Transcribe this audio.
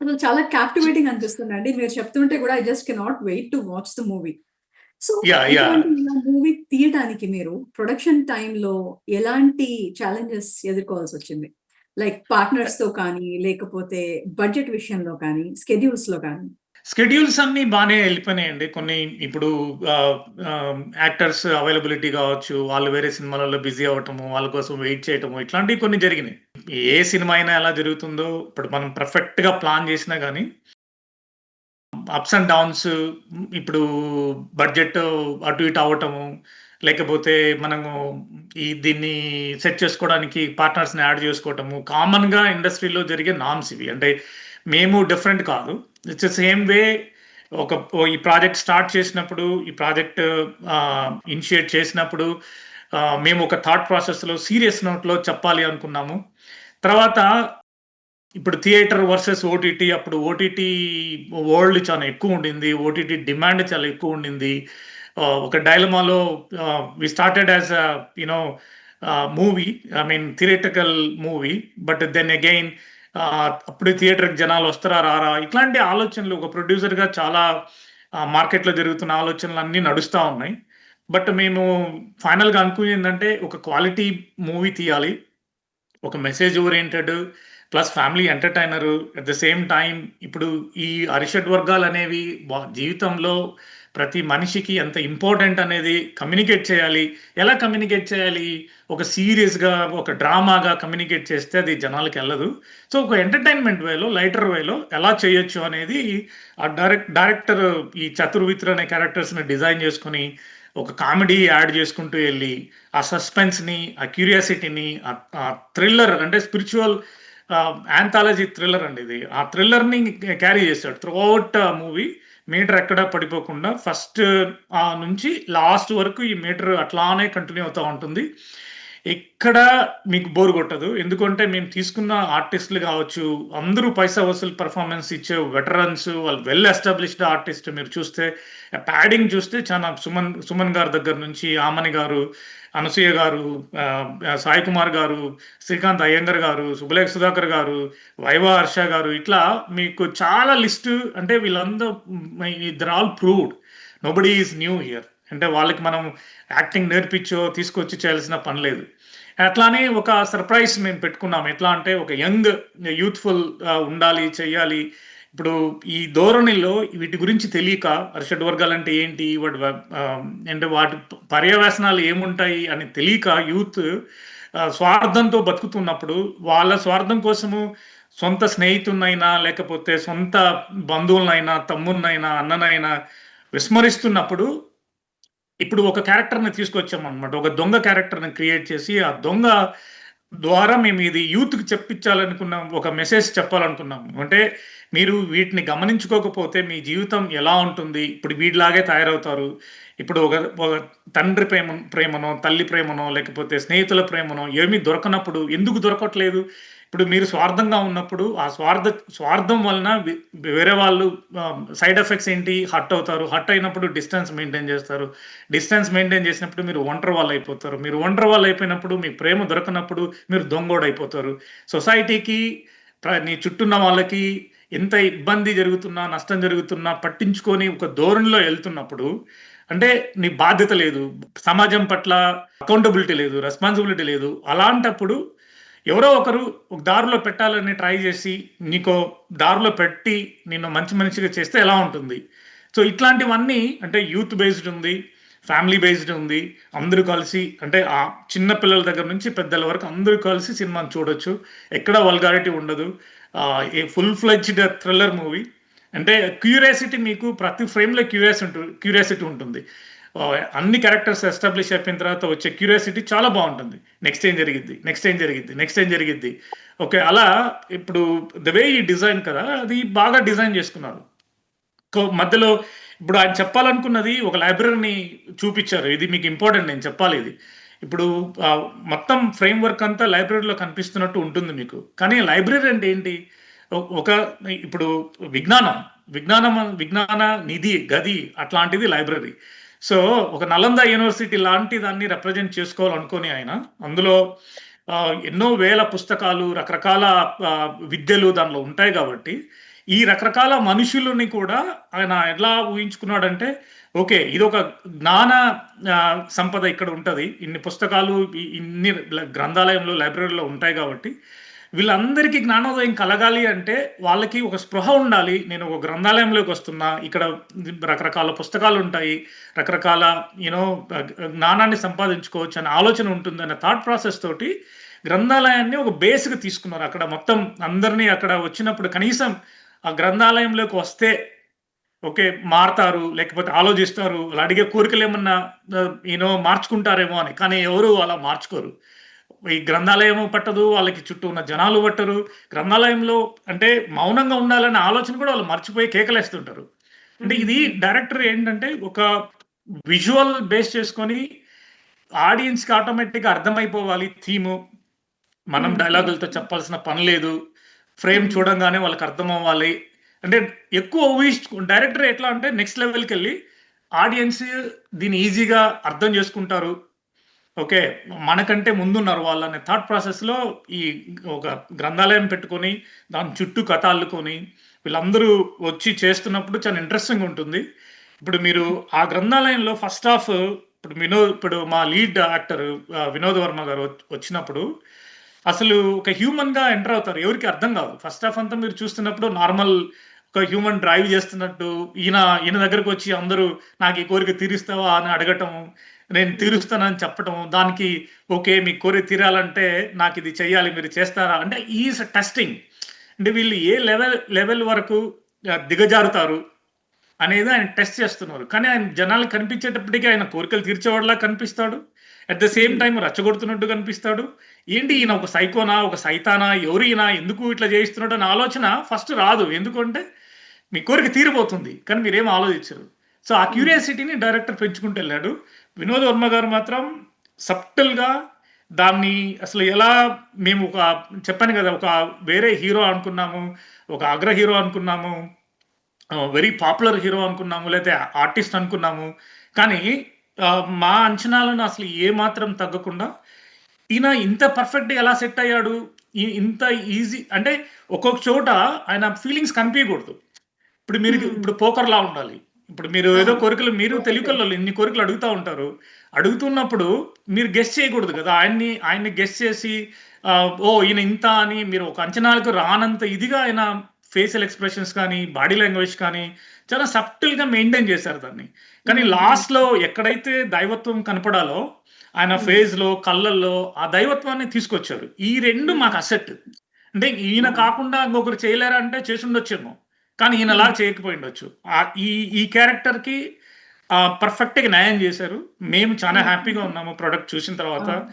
అసలు చాలా క్యాప్టివేటింగ్ అనిపిస్తుందండి. మీరు చెప్తుంటే కూడా I just cannot wait to watch the movie. So movie తీయటానికి మీరు ప్రొడక్షన్ టైమ్‌లో ఎలాంటి ఛాలెంజెస్ ఎదుర్కోవాల్సొచ్చింది? లైక్ పార్ట్నర్స్‌తో కానీ, లేకపోతే బడ్జెట్ విషయంలో కానీ, స్కెడ్యూల్స్‌లో కానీ? స్కెడ్యూల్స్ అన్నీ బానే ఎళ్ళిపోయినాయండి. కొన్ని ఇప్పుడు యాక్టర్స్ అవైలబిలిటీ కావచ్చు, వాళ్ళు వేరే సినిమాలలో బిజీ అవ్వటము, వాళ్ళ కోసం వెయిట్ చేయటము, ఇట్లాంటివి కొన్ని జరిగినాయి. ఏ సినిమా అయినా ఎలా జరుగుతుందో, ఇప్పుడు మనం పర్ఫెక్ట్‌గా ప్లాన్ చేసినా కానీ అప్స్ అండ్ డౌన్స్ ఇప్పుడు బడ్జెట్ అటు ఇటు అవ్వటము, లేకపోతే మనము ఈ దీన్ని సెట్ చేసుకోవడానికి పార్ట్నర్స్‌ని యాడ్ చేసుకోవటము, కామన్‌గా ఇండస్ట్రీలో జరిగే నామ్స్ ఇవి. అంటే మేము డిఫరెంట్ కాదు. ఇట్స్ సేమ్ వే ఒక ఈ ప్రాజెక్ట్ స్టార్ట్ చేసినప్పుడు, ఈ ప్రాజెక్ట్ ఇనిషియేట్ చేసినప్పుడు మేము ఒక థాట్ ప్రాసెస్‌లో సీరియస్ నోట్‌లో చెప్పాలి అనుకున్నాము. తర్వాత ఇప్పుడు థియేటర్ వర్సెస్ ఓటీటీ అప్పుడు ఓటీటీ వరల్డ్ చాలా ఎక్కువ ఉండింది. ఓటీటీ డిమాండ్ చాలా ఎక్కువ ఉండింది. ఒక డైలమాలో we started as a you know movie I mean theatrical movie. But then again అప్పుడు థియేటర్‌కి జనాలు వస్తారా? రారా? ఇట్లాంటి ఆలోచనలు ఒక ప్రొడ్యూసర్‌గా చాలా మార్కెట్‌లో జరుగుతున్న ఆలోచనలు అన్నీ నడుస్తూ ఉన్నాయి. బట్ మేము ఫైనల్‌గా అనుకునేదేంటంటే ఒక క్వాలిటీ మూవీ తీయాలి. ఒక message oriented plus family entertainer at the same time ఇప్పుడు ఈ అరిషడ్ వర్గాలు అనేవి జీవితంలో ప్రతి మనిషికి ఎంత ఇంపార్టెంట్ అనేది కమ్యూనికేట్ చేయాలి. ఎలా కమ్యూనికేట్ చేయాలి? ఒక సీరియస్‌గా, ఒక డ్రామాగా కమ్యూనికేట్ చేస్తే అది జనాలకెళ్ళదు. సో, ఒక ఎంటర్‌టైన్‌మెంట్ వేలో, లైటర్ వేలో ఎలా చేయొచ్చు అనేది ఆ డైరెక్ట్ డైరెక్టర్ ఈ చతుర్విత్ర అనే క్యారెక్టర్స్‌ని డిజైన్ చేసుకొని, ఒక కామెడీ యాడ్ చేసుకుంటూ వెళ్ళి ఆ సస్పెన్స్‌ని, ఆ క్యూరియాసిటీని, ఆ థ్రిల్లర్ అంటే స్పిరిచువల్ యాంథాలజీ థ్రిల్లర్ అండి ఇది. ఆ థ్రిల్లర్‌ని క్యారీ చేశాడు త్రూ అవుట్ మూవీ మీటర్ ఎక్కడా పడిపోకుండా ఫస్ట్ నుంచి లాస్ట్ వరకు ఈ మీటర్ అట్లానే కంటిన్యూ అవుతూ ఉంటుంది. ఎక్కడ మీకు బోర్ కొట్టదు. ఎందుకంటే మేము తీసుకున్న ఆర్టిస్ట్‌లు కావచ్చు, అందరూ పైసా వసూలు పర్ఫార్మెన్స్ ఇచ్చే వెటరన్స్, వాళ్ళు వెల్ ఎస్టాబ్లిష్డ్ ఆర్టిస్ట్ మీరు చూస్తే ప్యాడింగ్ చూస్తే చాలా సుమన్ సుమన్ గారి దగ్గర నుంచి ఆమని గారు, అనసూయ గారు, సాయి కుమార్ గారు, శ్రీకాంత్ అయ్యంగర్ గారు, సుబ్బలేఖ సుధాకర్ గారు, వైవ హర్ష గారు ఇట్లా మీకు చాలా లిస్ట్ అంటే వీళ్ళందరూ they all proved. Nobody is new here. అంటే వాళ్ళకి మనం యాక్టింగ్ నేర్పించో, తీసుకొచ్చి చేయాల్సిన పని లేదు. అట్లానే ఒక సర్ప్రైజ్ మేము పెట్టుకున్నాం. ఎట్లా అంటే ఒక యంగ్ యూత్‌ఫుల్ ఉండాలి, చెయ్యాలి. ఇప్పుడు ఈ ధోరణిలో వీటి గురించి తెలియక అరిషడ్ వర్గాలంటే ఏంటి? వాటి అంటే వాటి పర్యవసనాలు ఏముంటాయి అని తెలియక యూత్ స్వార్థంతో బతుకుతున్నప్పుడు వాళ్ళ స్వార్థం కోసము సొంత స్నేహితుడినైనా, లేకపోతే సొంత బంధువులనైనా, తమ్ముడినైనా, అన్ననైనా విస్మరిస్తున్నప్పుడు ఇప్పుడు ఒక క్యారెక్టర్‌ని తీసుకొచ్చామన్నమాట. ఒక దొంగ క్యారెక్టర్‌ని క్రియేట్ చేసి, ఆ దొంగ ద్వారా మేము ఇది యూత్‌కి చెప్పించాలనుకున్నాం. ఒక మెసేజ్ చెప్పాలనుకున్నాము. అంటే మీరు వీటిని గమనించుకోకపోతే మీ జీవితం ఎలా ఉంటుంది? ఇప్పుడు వీడిలాగే తయారవుతారు. ఇప్పుడు ఒక ఒక తండ్రి ప్రేమ ప్రేమనో, తల్లి ప్రేమనో, లేకపోతే స్నేహితుల ప్రేమనో ఏమీ దొరకనప్పుడు ఎందుకు దొరకట్లేదు? ఇప్పుడు మీరు స్వార్థంగా ఉన్నప్పుడు ఆ స్వార్థ స్వార్థం వలన వేరే వాళ్ళు సైడ్ ఎఫెక్ట్స్ ఏంటి? హట్ అవుతారు. హట్ అయినప్పుడు డిస్టెన్స్ మెయింటైన్ చేస్తారు. డిస్టెన్స్ మెయింటైన్ చేసినప్పుడు మీరు ఒంటరి అయిపోతారు మీరు ఒంటరి వాళ్ళైపోయినప్పుడు మీ ప్రేమ దొరకనప్పుడు మీరు దొంగోడైపోతారు. సొసైటీకి నీ చుట్టూన్న వాళ్ళకి ఎంత ఇబ్బంది జరుగుతున్నా, నష్టం జరుగుతున్నా పట్టించుకొని ఒక ధోరణిలో వెళ్తున్నప్పుడు అంటే నీ బాధ్యత లేదు. సమాజం పట్ల అకౌంటబిలిటీ లేదు. రెస్పాన్సిబిలిటీ లేదు. అలాంటప్పుడు ఎవరో ఒకరు ఒక దారిలో పెట్టాలని ట్రై చేసి, నీకు దారిలో పెట్టి నిన్ను మంచి మనిషిగా చేస్తే ఎలా ఉంటుంది? సో, ఇట్లాంటివన్నీ అంటే యూత్ బేస్డ్ ఉంది. ఫ్యామిలీ బేస్డ్ ఉంది. అందరూ కలిసి అంటే ఆ చిన్న పిల్లల దగ్గర నుంచి పెద్దల వరకు అందరూ కలిసి సినిమాని చూడొచ్చు. ఎక్కడ వల్గారిటీ ఉండదు. A full fledged thriller movie. అంటే క్యూరియాసిటీ మీకు ప్రతి ఫ్రేమ్‌లో క్యూరియాసి ఉంటుంది క్యూరియాసిటీ ఉంటుంది. అన్ని క్యారెక్టర్స్ ఎస్టాబ్లిష్ అయిపోయిన తర్వాత వచ్చే క్యూరియాసిటీ చాలా బాగుంటుంది నెక్స్ట్ ఏం జరిగిద్ది? నెక్స్ట్ ఏం జరిగిద్ది? నెక్స్ట్ ఏం జరిగిద్ది? ఓకే. అలా ఇప్పుడు ద వే ఈ డిజైన్ కదా! అది బాగా డిజైన్ చేసుకున్నారు. కో మధ్యలో ఇప్పుడు ఆయన చెప్పాలనుకున్నది ఒక లైబ్రరీని చూపించారు ఇది మీకు ఇంపార్టెంట్ నేను చెప్పాలి ఇది. ఇప్పుడు మొత్తం ఫ్రేమ్ వర్క్ అంతా లైబ్రరీలో కనిపిస్తున్నట్టు ఉంటుంది మీకు. కానీ లైబ్రరీ అంటే ఏంటి? ఒక ఇప్పుడు విజ్ఞానం, విజ్ఞానం విజ్ఞాన నిధి, గది అట్లాంటిది లైబ్రరీ. సో, ఒక నలంద యూనివర్సిటీ లాంటి దాన్ని రిప్రజెంట్ చేసుకోవాలనుకోని ఆయన అందులో ఎన్నో వేల పుస్తకాలు, రకరకాల విద్యలు దానిలో ఉంటాయి కాబట్టి, ఈ రకరకాల మనుషులని కూడా ఆయన ఎలా ఊహించుకున్నాడంటే ఓకే ఇది ఒక జ్ఞాన సంపద ఇక్కడ ఉంటుంది. ఇన్ని పుస్తకాలు ఇన్ని గ్రంథాలయంలో లైబ్రరీలో ఉంటాయి కాబట్టి వీళ్ళందరికీ జ్ఞానోదయం కలగాలి అంటే వాళ్ళకి ఒక స్పృహ ఉండాలి. నేను ఒక గ్రంథాలయంలోకి వస్తున్నా. ఇక్కడ రకరకాల పుస్తకాలు ఉంటాయి. రకరకాల యూనో జ్ఞానాన్ని సంపాదించుకోవచ్చు అనే ఆలోచన ఉంటుంది అనే థాట్ ప్రాసెస్ తోటి గ్రంథాలయాన్ని ఒక బేస్గా తీసుకున్నారు. అక్కడ మొత్తం అందరినీ అక్కడ వచ్చినప్పుడు కనీసం ఆ గ్రంథాలయంలోకి వస్తే ఓకే మారతారు లేకపోతే ఆలోచిస్తారు వాళ్ళు అడిగే కోరికలు ఏమన్నా యూనో మార్చుకుంటారేమో అని. కానీ ఎవరు అలా మార్చుకోరు. ఈ గ్రంథాలయం పట్టదు వాళ్ళకి చుట్టూ ఉన్న జనాలు పట్టరు. గ్రంథాలయంలో అంటే మౌనంగా ఉండాలనే ఆలోచన కూడా వాళ్ళు మర్చిపోయి కేకలేస్తుంటారు. అంటే ఇది డైరెక్టర్ ఏంటంటే ఒక విజువల్ బేస్ చేసుకొని ఆడియన్స్కి ఆటోమేటిక్గా అర్థమైపోవాలి థీము. మనం Hmm. డైలాగులతో చెప్పాల్సిన పని లేదు. Frame Hmm. చూడంగానే వాళ్ళకి అర్థం అవ్వాలి అంటే ఎక్కువ ఊహించు డైరెక్టర్ ఎట్లా అంటే నెక్స్ట్ లెవెల్కి వెళ్ళి ఆడియన్స్ దీన్ని ఈజీగా అర్థం చేసుకుంటారు. ఓకే మనకంటే ముందున్నారు వాళ్ళనే. థాట్ ప్రాసెస్లో ఈ ఒక గ్రంథాలయం పెట్టుకొని దాని చుట్టూ కథ అల్లుకొని వీళ్ళందరూ వచ్చి చేస్తున్నప్పుడు చాలా ఇంట్రెస్టింగ్ ఉంటుంది. ఇప్పుడు మీరు ఆ గ్రంథాలయంలో ఫస్ట్ ఆఫ్ ఇప్పుడు వినోద్ ఇప్పుడు మా లీడ్ యాక్టర్ వినోద్ వర్మ గారు వచ్చినప్పుడు అసలు ఒక హ్యూమన్గా ఎంటర్ అవుతారు. ఎవరికి అర్థం కాదు. ఫస్ట్ ఆఫ్ అంతా మీరు చూస్తున్నప్పుడు నార్మల్ ఒక హ్యూమన్ డ్రైవ్ చేస్తున్నట్టు ఈయన ఈయన దగ్గరకు వచ్చి అందరూ నాకు ఈ కోరిక తీరుస్తావా? అని అడగటం నేను తీరుస్తానని చెప్పటం దానికి ఓకే మీ కోరిక తీరాలంటే నాకు ఇది చేయాలి మీరు చేస్తారా? అంటే ఈజ్ టెస్టింగ్. అంటే వీళ్ళు ఏ లెవెల్ లెవెల్ వరకు దిగజారుతారు అనేది ఆయన టెస్ట్ చేస్తున్నారు. కానీ ఆయన జనాలు కనిపించేటప్పటికీ ఆయన కోరికలు తీర్చేవాడిలా కనిపిస్తాడు. అట్ ద సేమ్ టైం రచ్చగొడుతున్నట్టు కనిపిస్తాడు. ఏంటి ఈయన ఒక సైకోనా ఒక సైతానా ఎవరైనా ఎందుకు ఇట్లా చేయిస్తున్నాడు అనే ఆలోచన ఫస్ట్ రాదు. ఎందుకంటే మీ కోరిక తీరిపోతుంది. కానీ మీరేం ఆలోచించరు. సో ఆ క్యూరియాసిటీని డైరెక్టర్ పెంచుకుంటూ వెళ్ళాడు. వినోద్ వర్మ గారు మాత్రం సబ్టల్గా దాన్ని అసలు ఎలా మేము ఒక చెప్పాను కదా ఒక వేరే హీరో అనుకున్నాము ఒక అగ్ర హీరో అనుకున్నాము వెరీ పాపులర్ హీరో అనుకున్నాము లేకపోతే ఆర్టిస్ట్ అనుకున్నాము. కానీ మా అంచనాలను అసలు ఏ మాత్రం తగ్గకుండా ఈయన ఇంత పర్ఫెక్ట్ ఎలా సెట్ అయ్యాడు ఈ- ఇంత ఈజీ అంటే ఒక్కొక్క చోట ఆయన ఫీలింగ్స్ కనిపించకూడదు ఇప్పుడు మీరు Hmm. ఇప్పుడు పోకర్ లా ఉండాలి. ఇప్పుడు మీరు ఏదో. కోరికలు మీరు. తెలివికల్లో ఇన్ని కోరికలు అడుగుతా ఉంటారు అడుగుతున్నప్పుడు మీరు గెస్ట్ చేయకూడదు కదా ఆయన్ని ఆయన్ని గెస్ట్ చేసి ఓ ఈయన ఇంత అని మీరు ఒక అంచనాలకు రానంత ఇదిగా ఆయన ఫేషియల్ ఎక్స్ప్రెషన్స్ కానీ బాడీ లాంగ్వేజ్ కానీ చాలా సబ్టిల్గా మెయింటైన్ చేశారు దాన్ని కానీ Hmm. లాస్ట్లో ఎక్కడైతే దైవత్వం కనపడాలో ఆయన Hmm. ఫేజ్లో కళ్ళల్లో ఆ దైవత్వాన్ని తీసుకొచ్చారు ఈ రెండు మాకు అసెట్ అంటే ఈయన. కాకుండా ఇంకొకరు చేయలేరా అంటే చేసి ఉండొచ్చేమో కానీ ఈయన అలా చేయకపోయి ఉండొచ్చు ఈ ఈ క్యారెక్టర్కి పర్ఫెక్ట్గా న్యాయం చేశారు. మేము చాలా Hmm. హ్యాపీగా ఉన్నాము. ప్రొడక్ట్ చూసిన తర్వాత.